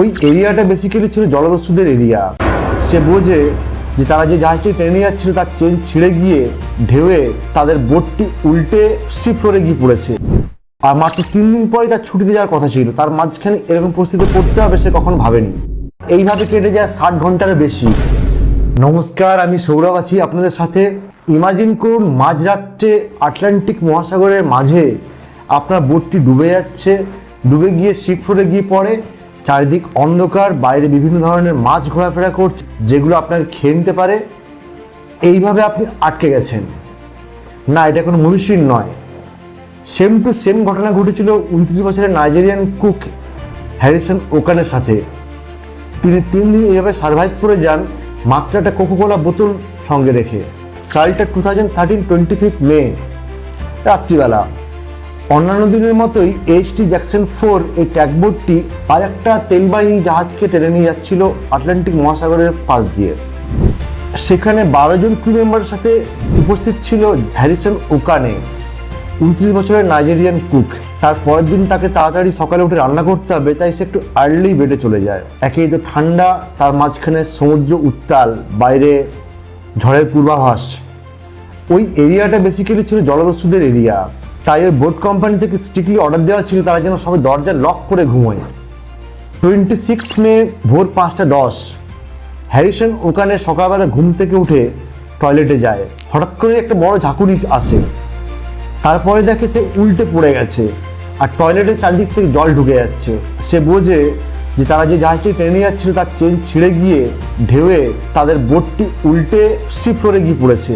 ওই এরিয়াটা বেসিক্যালি ছিল জলদস্যুদের এরিয়া। সে বোঝে যে তারা যে জাহাজটি টেনে যাচ্ছিল তার চেন ছিঁড়ে গিয়ে ঢেউয়ে তাদের বোটটি উল্টে সি ফ্লোরে গিয়ে পড়েছে। আর মাত্র তিন দিন পরে তার ছুটিতে যাওয়ার কথা ছিল। তার মাঝখানে এরকম পরিস্থিতি পড়তে হবে সে কখন ভাবেনি। এইভাবে কেটে যায় ষাট ঘণ্টার বেশি। নমস্কার, আমি সৌরভ আছি আপনাদের সাথে। ইমাজিন করুন মাঝরাত্রে আটলান্টিক মহাসাগরের মাঝে আপনার বোটটি ডুবে যাচ্ছে। ডুবে গিয়ে শিপ ফোরে গিয়ে পড়ে। চারিদিক অন্ধকার, বাইরে বিভিন্ন ধরনের মাছ ঘোরাফেরা করছে, যেগুলো আপনাকে খেয়ে নিতে পারে। এইভাবে আপনি আটকে গেছেন। না, এটা কোনো মুভির নয়। সেম টু সেম ঘটনা ঘটেছিল উনত্রিশ বছরের নাইজেরিয়ান কুক হ্যারিসন ওকানের সাথে। তিনি তিন দিন এইভাবে সার্ভাইভ করে যান, মাত্র একটা কোকোকোলা বোতল সঙ্গে রেখে। সালটা two thousand thirteen twenty fifth May রাত্রিবেলা। অন্যান্য দিনের মতোই এইচটি জ্যাকসন ফোর এই ট্যাগবোটটি আর একটা তেলবাহী জাহাজকে টেনে নিয়ে যাচ্ছিল আটলান্টিক মহাসাগরের পাশ দিয়ে। সেখানে বারো জন ক্রু মেম্বারের সাথে উপস্থিত ছিল হ্যারিসন ওকানে উনত্রিশ বছরের নাইজেরিয়ান কুক তার পরের দিন তাকে তাড়াতাড়ি সকালে উঠে রান্না করতে হবে, তাই সে একটু আর্লি বেডে চলে যায়। একেই তো ঠান্ডা, তার মাঝখানে সমুদ্র উত্তাল, বাইরে ঝড়ের পূর্বাভাস। ওই এরিয়াটা বেসিক্যালি ছিল জলদস্যুদের এরিয়া তাই ওই বোট কোম্পানি থেকে স্ট্রিক্টলি অর্ডার দেওয়া ছিল, তারা যেন সবাই দরজা লক করে ঘুমোয়। টোয়েন্টি সিক্স মে ভোর পাঁচটা দশ, হ্যারিসন ওখানে সকালবেলা ঘুম থেকে উঠে টয়লেটে যায়। হঠাৎ করে একটা বড় ঝাঁকুনি আসে। তারপরে দেখে সে উল্টে পড়ে গেছে আর টয়লেটের চারদিক থেকে জল ঢুকে যাচ্ছে। সে বোঝে যে তারা যে জাহাজটি টেনে যাচ্ছিল তার চেন ছিঁড়ে গিয়ে ঢেউয়ে তাদের বোটটি উল্টে সি ফ্লোরে গিয়ে পড়েছে।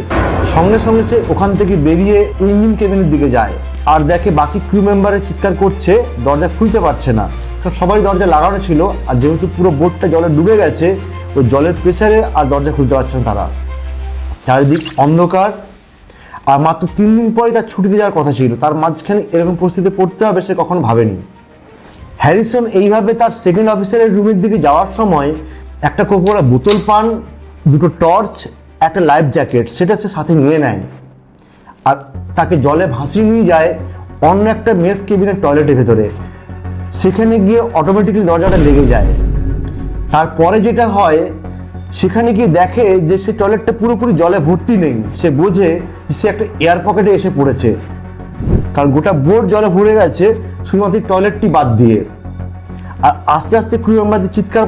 সঙ্গে সঙ্গে সে ওখান থেকে বেরিয়ে ইঞ্জিন কেবিনের দিকে যায়। আর দেখে বাকি ক্রু মেম্বারের চিৎকার করছে, দরজা খুলতে পারছে না। সবাই দরজা লাগানো ছিল, আর যেহেতু পুরো বোটটা জলে ডুবে গেছে ওই জলের প্রেসারে আর দরজা খুলতে পারছে না তারা। চারিদিক অন্ধকার। আর মাত্র তিন দিন পরে তার ছুটিতে যাওয়ার কথা ছিল। তার মাঝখানে এরকম পরিস্থিতিতে পড়তে হবে সে কখনো ভাবেনি। হ্যারিসন এইভাবে তার সেকেন্ড অফিসারের রুমের দিকে যাওয়ার সময় একটা কোকোরা বোতল পান, দুটো টর্চ একটা লাইফ জ্যাকেট সেটা সে সাথে নিয়ে নেয় আর তাকে জলে ভাসিয়ে নিয়ে যায় অন্য একটা মেস কেবিনের টয়লেটের ভেতরে। সেখানে গিয়ে অটোমেটিক্যালি দরজাটা লেগে যায়। তারপরে যেটা হয়, সেখানে গিয়ে দেখে যে সে টয়লেটটা পুরোপুরি জলে ভর্তি নেই। সে বোঝে যে সে একটা এয়ার পকেটে এসে পড়েছে। কারণ গোটা বোর্ড জলে ভরে গেছে, শুধুমাত্র টয়লেটটি বাদ দিয়ে। আর আস্তে আস্তে ক্রু মেম্বারদের চিৎকার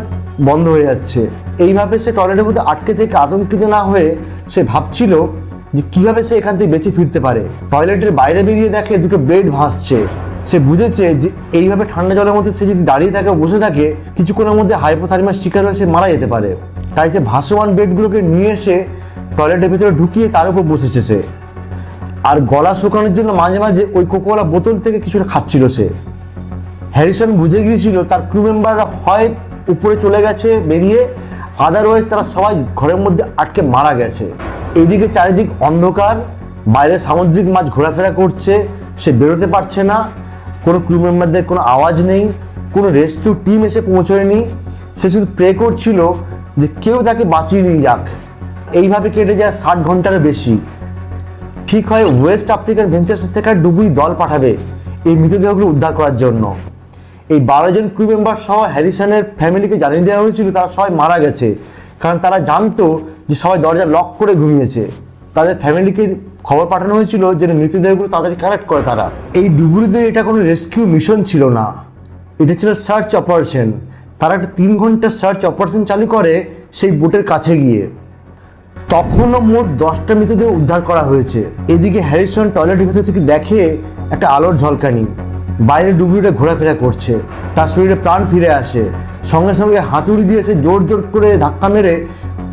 বন্ধ হয়ে যাচ্ছে। এইভাবে সে টয়লেটের মধ্যে আটকে থেকে আতঙ্কিত না হয়ে সে ভাবছিল যে কীভাবে সে এখান থেকে বেঁচে ফিরতে পারে। টয়লেটের বাইরে বেরিয়ে দেখে দুটো বেড ভাসছে। সে বুঝেছে যে এইভাবে ঠান্ডা জলের মধ্যে সে যদি দাঁড়িয়ে থাকে বসে থাকে, কিছুক্ষণের মধ্যে হাইপোথার্মিয়ার শিকার হয়ে সে মারা যেতে পারে। তাই সে ভাসমান বেডগুলোকে নিয়ে এসে টয়লেটের ভিতরে ঢুকিয়ে তার উপর বসেছে সে। আর গলা শুকানোর জন্য মাঝে মাঝে ওই কোকোলা বোতল থেকে কিছুটা খাচ্ছিল সে। হ্যারিসন বুঝে গিয়েছিল তার ক্রু মেম্বাররা হয় উপরে চলে গেছে, বেরিয়ে আদারওয়াইজ তারা সবাই ঘরের মধ্যে আটকে মারা গেছে। এদিকে চারিদিক অন্ধকার, বাইরে সামুদ্রিক মাছ ঘোরাফেরা করছে, সে বেরোতে পারছে না, কোনো ক্রু মেম্বারদের কোনো আওয়াজ নেই, কোনো রেস্কিউ টিম এসে পৌঁছয়নি। সে শুধু প্রে করছিল যে কেউ তাকে বাঁচিয়ে নিয়ে যাক। এইভাবে কেটে যায় ষাট ঘন্টারও বেশি। ঠিক হয় ওয়েস্ট আফ্রিকান ভেঞ্চার্স থেকে ডুবুরি দল পাঠাবে এই মৃতদেহগুলো উদ্ধার করার জন্য। এই বারো জন ক্রু মেম্বার সহ হ্যারিসনের ফ্যামিলিকে জানিয়ে দেওয়া হয়েছিল তারা সবাই মারা গেছে। কারণ তারা জানতো যে সবাই দরজা লক করে ঘুমিয়েছে। তাদের ফ্যামিলিকে খবর পাঠানো হয়েছিল যে মৃতদেহগুলো তাদেরকে কালেক্ট করে তারা। এই ডুবুরিদের এটা কোনো রেস্কিউ মিশন ছিল না। এটা ছিল সার্চ অপারেশন তারা একটা তিন ঘণ্টার সার্চ অপারেশন চালু করে সেই বোটের কাছে গিয়ে। তখনও মোট দশটা মৃতদেহ উদ্ধার করা হয়েছে। এদিকে হ্যারিসন টয়লেটের ভেতর থেকে দেখে একটা আলোর ঝলকানি। বাইরে ডুবুরিটা ঘোরাফেরা করছে। তার শরীরে প্রাণ ফিরে আসে। সঙ্গে সঙ্গে হাতুড়ি দিয়ে সে জোর জোর করে ধাক্কা মেরে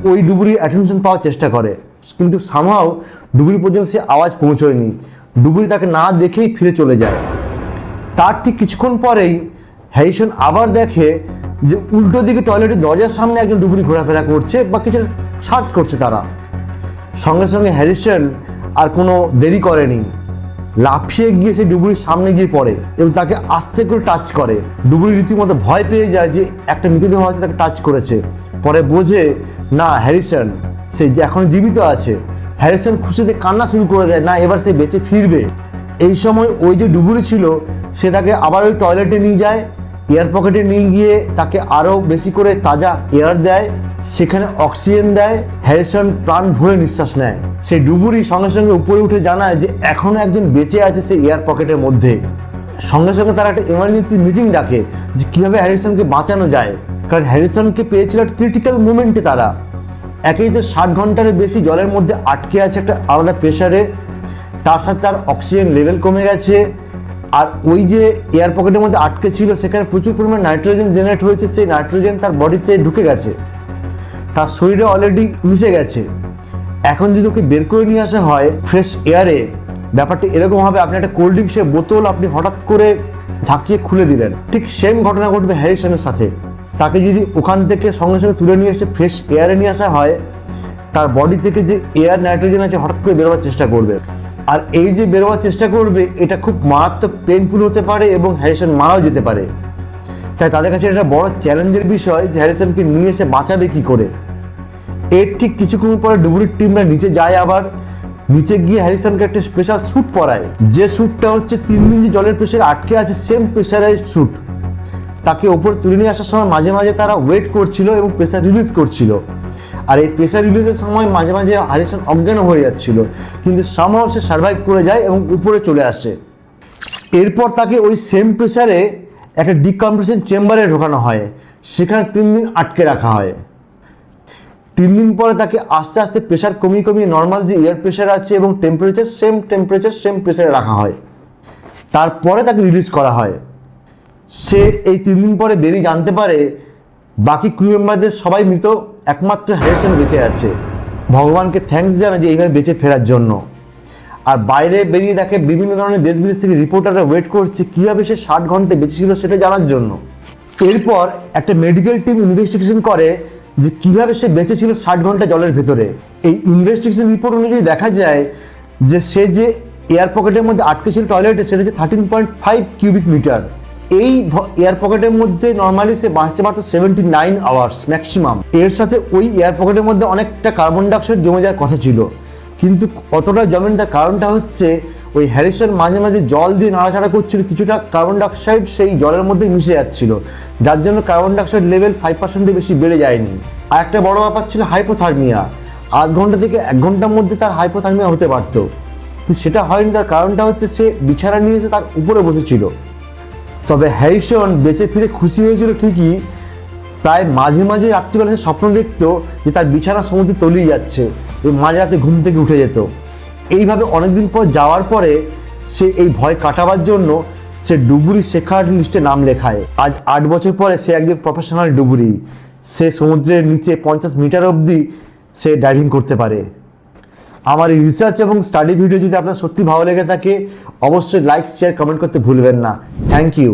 ওই ডুবুরির অ্যাটেনশন পাওয়ার চেষ্টা করে। কিন্তু সামহাও ডুবুরি পর্যন্ত সে আওয়াজ পৌঁছয়নি। ডুবুরি তাকে না দেখেই ফিরে চলে যায়। তার ঠিক কিছুক্ষণ পরেই হ্যারিসন আবার দেখে যে উল্টো দিকে টয়লেটের দরজার সামনে একজন ডুবুরি ঘোরাফেরা করছে বা কিছু সার্চ করছে তারা। সঙ্গে সঙ্গে হ্যারিসন আর কোনো দেরি করেনি। লাফিয়ে গিয়ে সে ডুবুরির সামনে গিয়ে পড়ে এবং তাকে আস্তে করে টাচ করে। ডুবুরি রীতিমতো ভয় পেয়ে যায় যে একটা মৃতদেহ হয়তো তাকে টাচ করেছে। পরে বোঝে, না, হ্যারিসন, সে যে এখন জীবিত আছে। হ্যারিসন খুশিতে কান্না শুরু করে দেয়, না, এবার সে বেঁচে ফিরবে। এই সময় ওই যে ডুবুরি ছিল, সে তাকে আবার ওই টয়লেটে নিয়ে যায় এয়ার পকেটে নিয়ে গিয়ে তাকে আরও বেশি করে তাজা এয়ার দেয়। সেখানে অক্সিজেন দেয়, হ্যারিসন প্রাণ ভরে নিঃশ্বাস নেয়। সে ডুবুরি সঙ্গে সঙ্গে উপরে উঠে জানায় যে এখনও একজন বেঁচে আছে সেই এয়ার পকেটের মধ্যে। সঙ্গে সঙ্গে তারা একটা এমার্জেন্সি মিটিং ডাকে যে কীভাবে হ্যারিসনকে বাঁচানো যায়। কারণ হ্যারিসনকে পেয়েছিল ক্রিটিক্যাল মুমেন্টে তারা। একেই তো ষাট ঘণ্টার বেশি জলের মধ্যে আটকে আছে একটা আলাদা প্রেশারে তার সাথে তার অক্সিজেন লেভেল কমে গেছে। আর ওই যে এয়ার পকেটের মধ্যে আটকে ছিল, সেখানে প্রচুর পরিমাণ নাইট্রোজেন জেনারেট হয়েছে, সেই নাইট্রোজেন তার বডিতে ঢুকে গেছে। তার শরীরে অলরেডি মিশে গেছে। এখন যদি ওকে বের করে নিয়ে আসা হয় ফ্রেশ এয়ারে ব্যাপারটা এরকম হবে, আপনি একটা কোল্ড ড্রিঙ্কসের বোতল আপনি হঠাৎ করে ঝাঁকিয়ে খুলে দিলেন। ঠিক সেম ঘটনা ঘটবে হ্যারিসনের সাথে। তাকে যদি ওখান থেকে সঙ্গে সঙ্গে তুলে নিয়ে এসে ফ্রেশ এয়ারে নিয়ে আসা হয়, তার বডি থেকে যে এয়ার নাইট্রোজেন আছে, হঠাৎ করে বেরোবার চেষ্টা করবে। আর এই যে বেরোবার চেষ্টা করবে, এটা খুব মারাত্মক পেনফুল হতে পারে এবং হ্যারিসন মারাও যেতে পারে। তাই তাদের কাছে এটা বড় চ্যালেঞ্জের বিষয় যে হ্যারিসনকে নিয়ে এসে বাঁচাবে কি করে। এর ঠিক কিছুক্ষণ পরে ডুবুরির টিমরা নিচে যায় আবার। নিচে গিয়ে হ্যারিসনকে একটা স্পেশাল স্যুট পরায়। যে স্যুটটা হচ্ছে তিন দিন যে জলের প্রেশারে আটকে আছে সেম প্রেশারাইজড স্যুট তাকে ওপরে তুলে নিয়ে আসার সময় মাঝে মাঝে তারা ওয়েট করছিল এবং প্রেশার রিলিজ করছিল। আর এই প্রেশার রিলিজের সময় মাঝে মাঝে হ্যারিসন অজ্ঞান হয়ে যাচ্ছিল। কিন্তু সামহাও সে সার্ভাইভ করে যায় এবং উপরে চলে আসে। এরপর তাকে ওই সেম প্রেসারে একটা ডিকম্প্রেশন চেম্বারে ঢোকানো হয়। সেখানে তিন দিন আটকে রাখা হয়। তিন দিন পরে তাকে আস্তে আস্তে প্রেশার কমিয়ে কমিয়ে নর্মাল যে এয়ার প্রেশার আছে এবং টেম্পারেচার সেম টেম্পারেচার সেম প্রেশারে রাখা হয়। তারপরে তাকে রিলিজ করা হয়। সে এই তিন দিন পরে বেরিয়ে জানতে পারে, বাকি ক্রু মেম্বারদের সবাই মৃত, একমাত্র হ্যারিসন বেঁচে আছে। ভগবানকে থ্যাঙ্কস জানায় যে এইভাবে বেঁচে ফেরার জন্য। আর বাইরে বেরিয়ে দেখে বিভিন্ন ধরনের দেশ বিদেশ থেকে রিপোর্টাররা ওয়েট করছে, কীভাবে সে ষাট ঘণ্টা বেঁচে ছিল সেটা জানার জন্য। এরপর একটা মেডিকেল টিম ইনভেস্টিগেশন করে যে কীভাবে সে বেঁচে ছিল ষাট ঘণ্টা জলের ভেতরে। এই ইনভেস্টিগেশন রিপোর্ট অনুযায়ী দেখা যায় যে সে যে এয়ার পকেটের মধ্যে আটকে ছিল টয়লেটে সেটা হচ্ছে thirteen point five cubic metre এই এয়ার পকেটের মধ্যে নর্মালি সে বাঁচতে পারতো সেভেন্টি নাইন আওয়ার্স ম্যাক্সিমাম এর সাথে ওই এয়ার পকেটের মধ্যে অনেকটা কার্বন ডাইঅক্সাইড জমে যাওয়ার কথা ছিল। কিন্তু অতটা জমেন, তার কারণটা হচ্ছে ওই হ্যারিসন মাঝে মাঝে জল দিয়ে নাড়াচাড়া করছিল, কিছুটা কার্বন ডাইঅক্সাইড সেই জলের মধ্যে মিশে যাচ্ছিল, যার জন্য কার্বন ডাইঅক্সাইড লেভেল ফাইভ পার্সেন্টের বেশি বেড়ে যায়নি। আর একটা বড় ব্যাপার ছিল হাইপোথার্মিয়া আধ ঘণ্টা থেকে এক ঘণ্টার মধ্যে তার হাইপোথার্মিয়া হতে পারতো। কিন্তু সেটা হয়নি, তার কারণটা হচ্ছে সে বিছানা নিয়ে এসে তার উপরে বসেছিল। তবে হ্যারিসন বেঁচে ফিরে খুশি হয়েছিল ঠিকই, প্রায় মাঝে মাঝে রাত্রিবেলা সে স্বপ্ন দেখতো যে তার বিছানা সমুদ্রে তলিয়ে যাচ্ছে। মাঝে রাতে ঘুম থেকে উঠে যেত। এইভাবে অনেকদিন পর যাওয়ার পরে সে এই ভয় কাটাবার জন্য সে ডুবুরি শেখার লিস্টে নাম লেখায়। আজ আট বছর পরে সে একজন প্রফেশনাল ডুবুরি। সে সমুদ্রের নিচে পঞ্চাশ মিটার অবধি সে ডাইভিং করতে পারে। আমার এই রিসার্চ এবং স্টাডি ভিডিও যদি আপনার সত্যি ভালো লেগে থাকে, অবশ্যই লাইক শেয়ার কমেন্ট করতে ভুলবেন না। Thank you